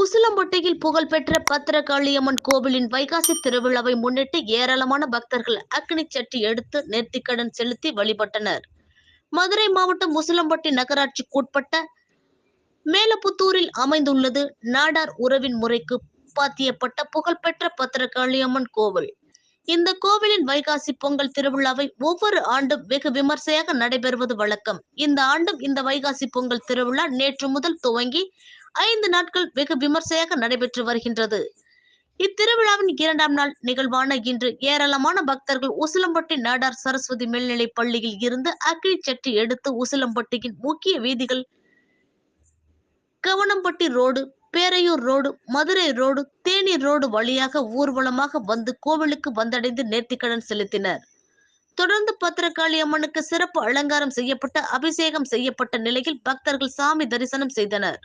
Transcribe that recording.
உசிலம்பட்டியில் புகழ்பெற்ற பத்திரகாளியம்மன் கோவிலின் வைகாசி திருவிழாவை முன்னிட்டு ஏராளமான பக்தர்கள் அக்னி சட்டி எடுத்து நேர்த்திக்கடன் செலுத்தி வழிபட்டனர். மதுரை மாவட்டம் உசிலம்பட்டி நகராட்சிக்குட்பட்ட மேலப்புத்தூரில் அமைந்துள்ளது நாடார் உறவின் முறைக்கு பாத்தியப்பட்ட புகழ்பெற்ற பத்திரகாளியம்மன் கோவில். இந்த கோவிலின் வைகாசி பொங்கல் திருவிழாவை ஒவ்வொரு ஆண்டும் வெகு விமர்சையாக நடைபெறுவது வழக்கம். இந்த ஆண்டும் இந்த வைகாசி பொங்கல் திருவிழா நேற்று முதல் துவங்கி ஐந்து நாட்கள் வெகு விமர்சையாக நடைபெற்று வருகின்றது. இத்திருவிழாவின் இரண்டாம் நாள் நிகழ்வான இன்று ஏராளமான பக்தர்கள் உசிலம்பட்டி நாடார் சரஸ்வதி மேல்நிலைப் பள்ளியில் இருந்து அக்னி சட்டி எடுத்து உசிலம்பட்டியின் முக்கிய வீதிகள் Kavanampatti road Peraiyur road Madurai road Theni road வழியாக ஊர்வலமாக வந்து கோவிலுக்கு வந்தடைந்து நேர்த்திக்கடன் செலுத்தினர். தொடர்ந்து பத்திரகாளி அம்மனுக்கு சிறப்பு அலங்காரம் செய்யப்பட்ட அபிஷேகம் செய்யப்பட்ட நிலையில் பக்தர்கள் சாமி தரிசனம் செய்தனர்.